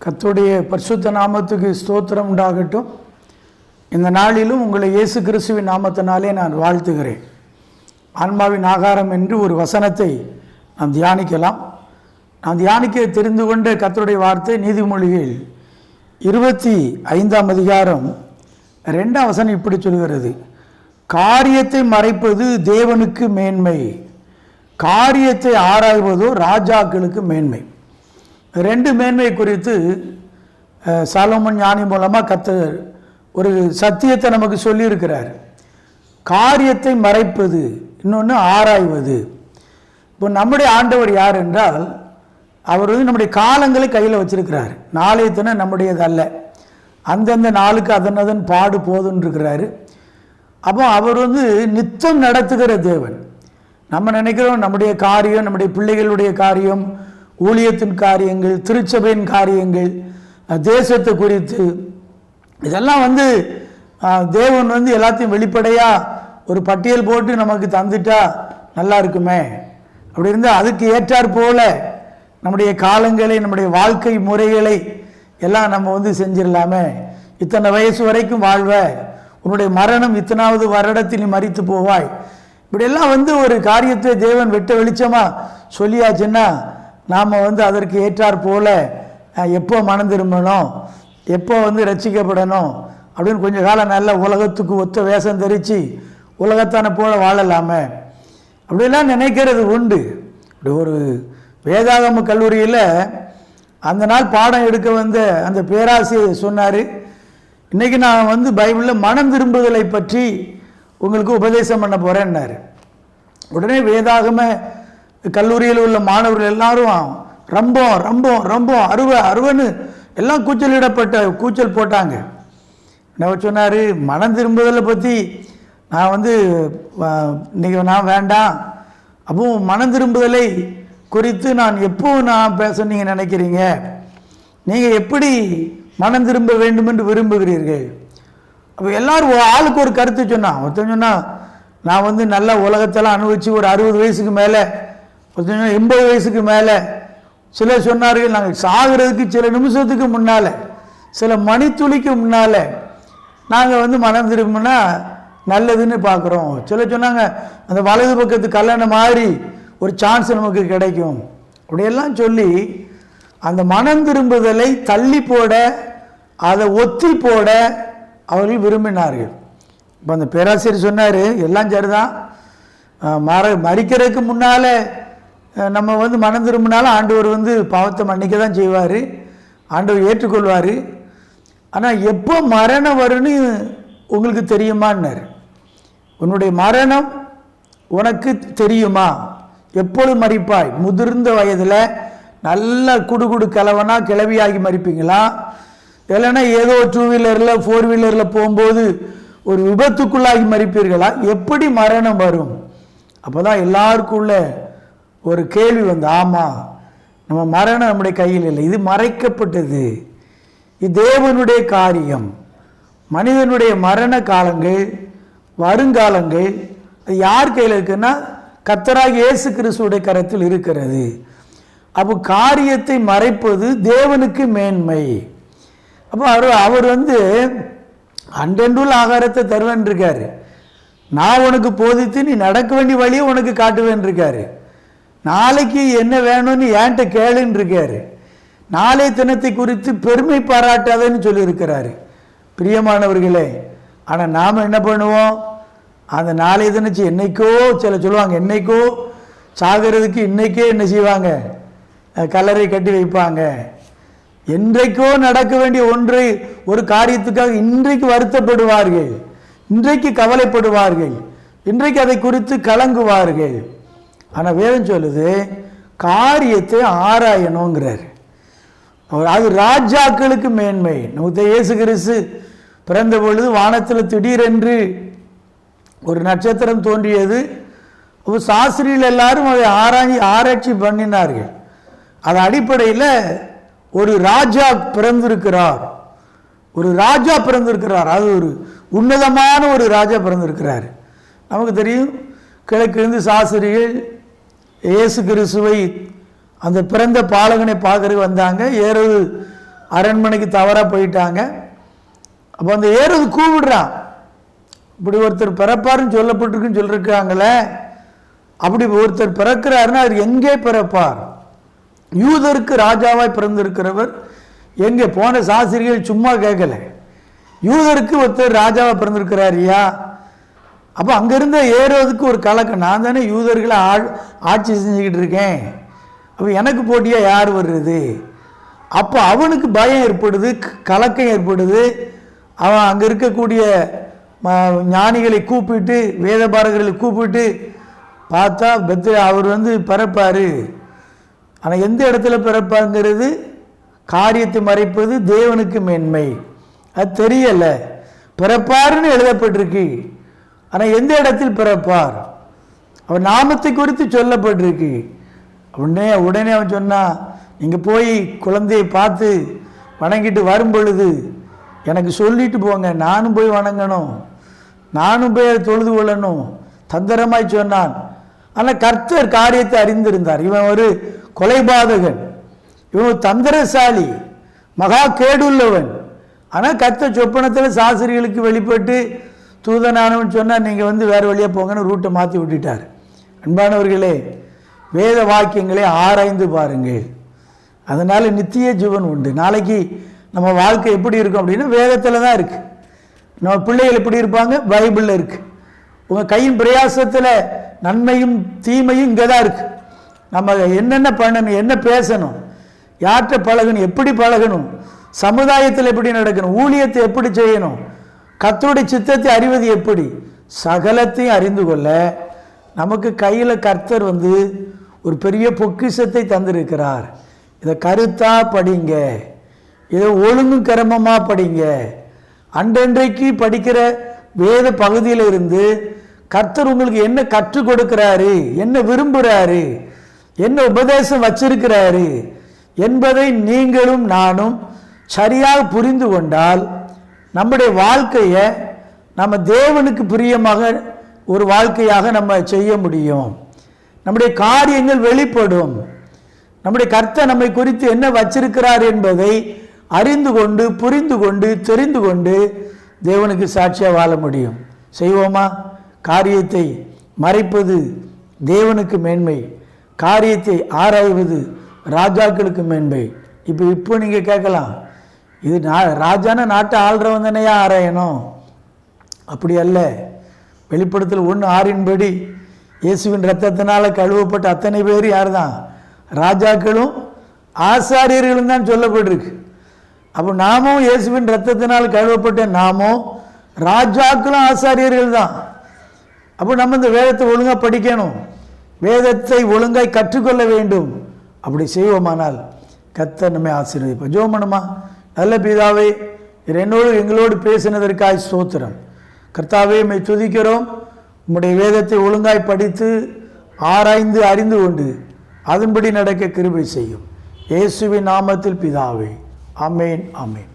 கத்துடைய பரிசுத்த நாமத்துக்கு ஸ்தோத்திரம் உண்டாகட்டும். இந்த நாளிலும் உங்களை இயேசு கிறிஸ்துவின் நாமத்தினாலே நான் வாழ்த்துகிறேன். ஆன்மாவின் ஆகாரம் என்று ஒரு வசனத்தை நாம் தியானிக்கலாம். நாம் தியானிக்க தெரிந்து கொண்ட கத்துடைய வார்த்தை நீதிமொழியில் இருபத்தி ஐந்தாம் அதிகாரம் ரெண்டாம் வசனம் இப்படி சொல்கிறது. காரியத்தை மறைப்பது தேவனுக்கு மேன்மை. காரியத்தை ஆராய்வதோ ராஜாக்களுக்கு மேன்மை. ரெண்டு மேன்மை குறித்து அஹ், சாலமன் ஞானி மூலமாக கத்தர் ஒரு சத்தியத்தை நமக்கு சொல்லியிருக்கிறார். காரியத்தை மறைப்பது இன்னொன்று ஆராய்வது. இப்போ நம்முடைய ஆண்டவர் யார் என்றால் அவர் வந்து நம்முடைய காலங்களை கையில் வச்சிருக்கிறார். நாளைய தினம் நம்முடையது அல்ல. அந்தந்த நாளுக்கு அதன் அதன் பாடு போதுன்னு இருக்கிறாரு அப்போ அவர் வந்து நித்தம் நடத்துகிற தேவன். நம்ம நினைக்கிறோம் நம்முடைய காரியம் நம்முடைய பிள்ளைகளுடைய காரியம் ஊழியத்தின் காரியங்கள் திருச்சபையின் காரியங்கள் தேசத்தை குறித்து. இதெல்லாம் வந்து தேவன் வந்து எல்லாத்தையும் வெளிப்படையாக ஒரு பட்டியல் போட்டு நமக்கு தந்துட்டா நல்லா இருக்குமே. அப்படி இருந்தால் அதுக்கு ஏற்றாற் போல நம்முடைய காலங்களை நம்முடைய வாழ்க்கை முறைகளை எல்லாம் நம்ம வந்து செஞ்சிடலாமே. இத்தனை வயசு வரைக்கும் வாழ்வ. உன்னுடைய மரணம் இத்தனாவது வருடத்தில் நீ மறித்து போவாய். இப்படியெல்லாம் வந்து ஒரு காரியத்தை தேவன் வெட்ட வெளிச்சமாக சொல்லியாச்சுன்னா நாம் வந்து அதற்கு ஏற்றாற் போல் எப்போ மனம் திரும்பணும் எப்போ வந்து ரட்சிக்கப்படணும் அப்படின்னு கொஞ்ச காலம் நல்ல உலகத்துக்கு ஒத்த வேஷம் தெரித்து உலகத்தான போல வாழலாமே. அப்படிலாம் நினைக்கிறது உண்டு. இப்படி ஒரு வேதாகம கல்லூரியில் அந்த நாள் பாடம் எடுக்க வந்த அந்த பேராசிரியர் சொன்னார் இன்றைக்கி நான் வந்து பைபிளில் மனம் திரும்புதலை பற்றி உங்களுக்கு உபதேசம் பண்ண போகிறேன்னாரு உடனே வேதாகம கல்லூரியில் உள்ள மாணவர்கள் எல்லாரும் ரம்பம் ரம்பம் ரம்பம் அருவ அருவன்னு எல்லாம் கூச்சலிடப்பட்ட கூச்சல் போட்டாங்க. என்ன சொன்னார் மனம் திரும்புதலை பற்றி நான் வந்து இன்றைக்கி நான் வேண்டாம். அப்போ மனம் திரும்புதலை குறித்து நான் எப்போ நான் பேச நீங்கள் நினைக்கிறீங்க? நீங்கள் எப்படி மனம் திரும்ப வேண்டும் என்று விரும்புகிறீர்கள்? அப்போ எல்லோரும் ஆளுக்கு ஒரு கருத்து சொன்னான். ஒருத்தன் சொன்னான் நான் வந்து நல்ல உலகத்தெல்லாம் அனுபவித்து ஒரு அறுபது வயசுக்கு மேலே பார்த்தீங்கன்னா எண்பது வயசுக்கு மேலே. சிலர் சொன்னார்கள் நாங்கள் சாகிறதுக்கு சில நிமிஷத்துக்கு முன்னால் சில மணித்துளிக்கு முன்னால் நாங்கள் வந்து மனம் திரும்பினா நல்லதுன்னு பார்க்குறோம் சில சொன்னாங்க அந்த வலது பக்கத்து கல்யாணம் மாதிரி ஒரு சான்ஸ் நமக்கு கிடைக்கும். அப்படியெல்லாம் சொல்லி அந்த மனம் திரும்புதலை தள்ளி போட அதை ஒத்தி போட அவர்கள் விரும்பினார்கள். இப்போ அந்த பேராசிரியர் சொன்னார் எல்லாம் சரிதான். அஹ் மற மறிக்கிறதுக்கு முன்னால் நம்ம வந்து மனம் திரும்பினாலும் ஆண்டவர் வந்து பாவத்தை மன்னிக்க தான் செய்வார். ஆண்டவர் ஏற்றுக்கொள்வார். ஆனால் எப்போ மரணம் வரும்னு உங்களுக்கு தெரியுமான்னார்? உன்னுடைய மரணம் உனக்கு தெரியுமா? எப்பொழுது மறிப்பாய் முதிர்ந்த வயதில் நல்ல குடுகுடு கிழவனா கிளவியாகி மறிப்பீங்களா இல்லைன்னா ஏதோ டூ வீலரில் ஃபோர் வீலரில் போகும்போது ஒரு விபத்துக்குள்ளாகி மறிப்பீர்களா எப்படி மரணம் வரும்? அப்போ தான் எல்லாருக்குள்ள ஒரு கேள்வி வந்து ஆமாம் நம்ம மரணம் நம்முடைய கையில் இல்லை. இது மறைக்கப்பட்டது. இது தேவனுடைய காரியம். மனிதனுடைய மரண காலங்கள் வருங்காலங்கள் அது யார் கையில் இருக்குன்னா கத்தராக இயேசு கிறிஸ்துடைய கரத்தில் இருக்கிறது. அப்போ காரியத்தை மறைப்பது தேவனுக்கு மேன்மை. அப்போ அவர் அவர் வந்து அன்றென்றுள்ள ஆகாரத்தை தருவேன் இருக்காரு. நான் உனக்கு போதித்து நீ நடக்க வேண்டிய வழியை உனக்கு காட்டுவேன் இருக்காரு. நாளைக்கு என்ன வேணும்னு ஏன்ட்ட கேளுன்னு இருக்காரு. நாளை தினத்தை குறித்து பெருமை பாராட்டாதன்னு சொல்லியிருக்கிறாரு. பிரியமானவர்களே ஆனால் நாம் என்ன பண்ணுவோம்? அந்த நாளை தினச்சு என்னைக்கோ சில சொல்லுவாங்க என்னைக்கோ சாகிறதுக்கு இன்னைக்கே என்ன செய்வாங்க? கலரை கட்டி வைப்பாங்க. என்றைக்கோ நடக்க வேண்டிய ஒன்றை ஒரு காரியத்துக்காக இன்றைக்கு வருத்தப்படுவார்கள். இன்றைக்கு கவலைப்படுவார்கள். இன்றைக்கு அதை குறித்து கலங்குவார்கள். ஆனால் வேதம் சொல்லுது காரியத்தை ஆராயணுங்கிறார். அவர் அது ராஜாக்களுக்கு மேன்மை. நமக்கு இயேசு கிறிஸ்து பிறந்த பொழுது வானத்தில் திடீரென்று ஒரு நட்சத்திரம் தோன்றியது. அப்போ சாஸ்திரியில் எல்லாரும் அதை ஆராய்ச்சி ஆராய்ச்சி பண்ணினார்கள். அது அடிப்படையில் ஒரு ராஜா பிறந்திருக்கிறார். ஒரு ராஜா பிறந்திருக்கிறார். அது ஒரு உன்னதமான ஒரு ராஜா பிறந்திருக்கிறார். நமக்கு தெரியும் கிழக்கிருந்து சாஸ்திரிகள் இயேசு கிறிஸ்துவை அந்த பிறந்த பாலகனை பார்க்கறதுக்கு வந்தாங்க. ஏறது அரண்மனைக்கு தவறாக போயிட்டாங்க. அப்போ அந்த ஏறது கூப்பிடுறான். இப்படி ஒருத்தர் பிறப்பாருன்னு சொல்லப்பட்டிருக்குன்னு சொல்லியிருக்காங்களே அப்படி ஒருத்தர் பிறக்கிறாருன்னா அவர் எங்கே பிறப்பார்? யூதருக்கு ராஜாவாய் பிறந்திருக்கிறவர் எங்கே? போன சாஸ்திரிகள் சும்மா கேட்கல. யூதருக்கு ஒருத்தர் ராஜாவாக பிறந்திருக்கிறாரியா அப்போ அங்கேருந்து ஏறுவதுக்கு ஒரு கலக்கம் நான் தானே யூதர்களை ஆட்சி செஞ்சுக்கிட்டு இருக்கேன். அப்போ எனக்கு போட்டியாக யார் வர்றது? அப்போ அவனுக்கு பயம் ஏற்படுது கலக்கம் ஏற்படுது. அவன் அங்கே இருக்கக்கூடிய ஞானிகளை கூப்பிட்டு வேத பாரகர்களை கூப்பிட்டு பார்த்தா பெத்து அவர் வந்து பிறப்பார். ஆனால் எந்த இடத்துல பிறப்பாங்கிறது காரியத்தை மறைப்பது தேவனுக்கு மேன்மை. அது தெரியலை. பிறப்பாருன்னு எழுதப்பட்டிருக்கு. ஆனால் எந்த இடத்தில் பிறப்பார்? அவர் நாமத்தை குறித்து சொல்லப்பட்டிருக்கு. உடனே உடனே அவன் சொன்னான் நீங்கள் போய் குழந்தையை பார்த்து வணங்கிட்டு வரும் பொழுது எனக்கு சொல்லிட்டு போங்க நானும் போய் வணங்கணும். நானும் போய் அதை தொழுது கொள்ளணும். தந்திரமாய் சொன்னான். ஆனால் கர்த்தர் காரியத்தை அறிந்திருந்தார். இவன் ஒரு கொலைபாதகன். இவன் ஒரு தந்திரசாலி. மகா கேடுள்ளவன். ஆனால் கர்த்தர் சொப்பனத்தில் சாஸ்திரிகளுக்கு வெளிப்பட்டு தூதனானவன் சொன்னால் நீங்கள் வந்து வேறு வழியாக போங்கன்னு ரூட்டை மாற்றி விட்டுட்டார். அன்பானவர்களே வேத வாக்கியங்களை ஆராய்ந்து பாருங்கள். அதனால் நித்திய ஜீவன் உண்டு. நாளைக்கு நம்ம வாழ்க்கை எப்படி இருக்கும் அப்படின்னா வேதத்தில் தான் இருக்குது நம்ம பிள்ளைகள் எப்படி இருப்பாங்க? பைபிளில் இருக்குது உங்கள் கையின் பிரயாசத்தில் நன்மையும் தீமையும் இங்கே தான் இருக்குது நம்ம என்னென்ன பண்ணணும் என்ன பேசணும் யார்கிட்ட பழகணும் எப்படி பழகணும் சமுதாயத்தில் எப்படி நடக்கணும் ஊழியத்தை எப்படி செய்யணும் கர்த்தருடைய சித்தத்தை அறிவது எப்படி? சகலத்தையும் அறிந்து கொள்ள. நமக்கு கையில் கர்த்தர் வந்து ஒரு பெரிய பொக்கிஷத்தை தந்திருக்கிறார். இதை கருத்தா படிங்க. இதை ஒழுங்கும் கிரமமாக படிங்க. அன்றன்றைக்கு படிக்கிற வேத பகுதியில் இருந்து கர்த்தர் உங்களுக்கு என்ன கற்றுக் கொடுக்கிறாரு? என்ன விரும்புகிறாரு என்ன உபதேசம் வச்சிருக்கிறாரு? என்பதை நீங்களும் நானும் சரியாக புரிந்து கொண்டால் நம்முடைய வாழ்க்கையை நம்ம தேவனுக்கு பிரியமாக ஒரு வாழ்க்கையாக நம்ம செய்ய முடியும். நம்முடைய காரியங்கள் வெளிப்படும். நம்முடைய கர்த்தர் நம்மை குறித்து என்ன வச்சிருக்கிறார் என்பதை அறிந்து கொண்டு புரிந்து கொண்டு தெரிந்து கொண்டு தேவனுக்கு சாட்சியாக வாழ முடியும். செய்வோமா? காரியத்தை மறைப்பது தேவனுக்கு மேன்மை. காரியத்தை ஆராய்வது ராஜாக்களுக்கு மேன்மை. இப்போ இப்போ நீங்கள் கேட்கலாம். இது நா ராஜான நாட்டை ஆள்றவன் தானேயா ஆராயணும்? அப்படி அல்ல. வெளிப்படத்தில் ஒன்று ஆறின்படி இயேசுவின் ரத்தத்தினால் கழுவப்பட்ட அத்தனை பேர் யார் தான் ராஜாக்களும் ஆசாரியர்களும் தான் சொல்லப்பட்டிருக்கு. அப்போ நாமும் இயேசுவின் ரத்தத்தினால் கழுவப்பட்ட நாமும் ராஜாக்களும் ஆசாரியர்கள் தான். அப்போ நம்ம இந்த வேதத்தை ஒழுங்காக படிக்கணும். வேதத்தை ஒழுங்காய் கற்றுக்கொள்ள வேண்டும். அப்படி செய்வோமானால் கத்த நம்மை ஆசீர்வதிப்போம் ஜோம் பண்ணுமா? நல்ல பிதாவே இது என்னோடு எங்களோடு பேசினதற்காய் ஸ்தோத்திரம். கர்த்தாவே மை துதிக்கிறோம். உம்முடைய வேதத்தை ஒழுங்காய் படித்து ஆராய்ந்து அறிந்து கொண்டு அதன்படி நடக்க கிருபை செய்யும். இயேசுவின் நாமத்தில் பிதாவே. அமேன் அமேன்